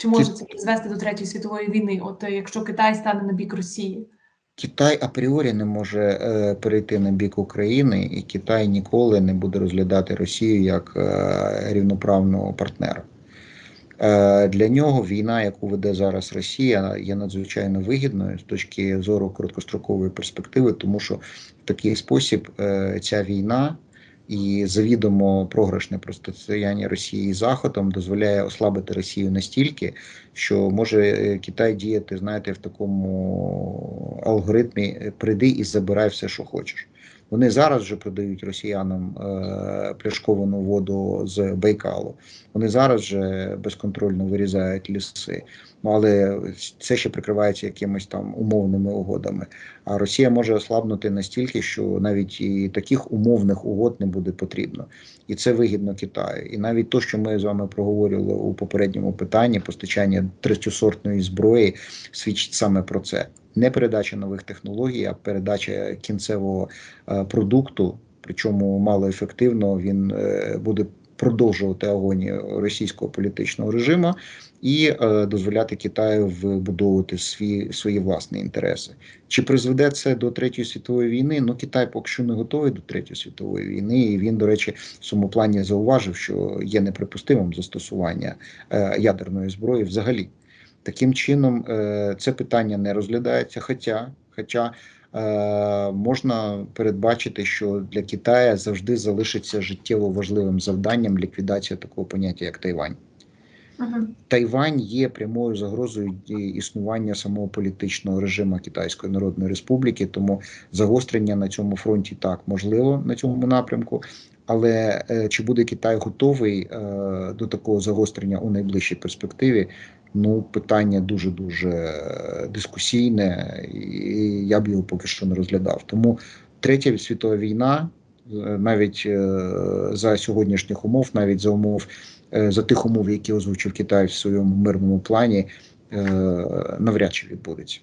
Чи може це призвести до третьої світової війни? От е, якщо Китай стане на бік Росії? Китай апріорі не може е, перейти на бік України, і Китай ніколи не буде розглядати Росію як е, рівноправного партнера. Е, Для нього війна, яку веде зараз Росія, є надзвичайно вигідною з точки зору короткострокової перспективи, тому що в такий спосіб е, ця війна і завідомо програшне протистояння Росії з Заходом дозволяє ослабити Росію настільки, що може е, Китай діяти, знаєте, в такому алгоритмі е, прийди і забирай все, що хочеш. Вони зараз вже продають росіянам е, пляшковану воду з Байкалу. Вони зараз вже безконтрольно вирізають ліси. Але це ще прикривається якимись там умовними угодами. А Росія може ослабнути настільки, що навіть і таких умовних угод не буде потрібно, і це вигідно Китаю. І навіть то, що ми з вами проговорили у попередньому питанні, постачання третьосортної зброї, свідчить саме про це. Не передача нових технологій, а передача кінцевого е, продукту. Причому малоефективно він е, буде продовжувати агонію російського політичного режиму і е, дозволяти Китаю вибудовувати свої, свої власні інтереси. Чи призведе це до третьої світової війни? Ну Китай поки що не готовий до третьої світової війни. І він, до речі, в цьому плані зауважив, що є неприпустимим застосування ядерної зброї взагалі. Таким чином, е, це питання не розглядається. Хоча, хоча е, можна передбачити, що для Китаю завжди залишиться життєво важливим завданням ліквідація такого поняття, як Тайвань. Угу. Тайвань є прямою загрозою існування самого політичного режиму Китайської Народної Республіки, тому загострення на цьому фронті так можливо на цьому напрямку. Але е, чи буде Китай готовий е, до такого загострення у найближчій перспективі? Ну, питання дуже дуже дискусійне, і я б його поки що не розглядав. Тому третя світова війна, е, навіть е, за сьогоднішніх умов, навіть за умов е, за тих умов, які озвучив Китай в своєму мирному плані, е, навряд чи відбудеться.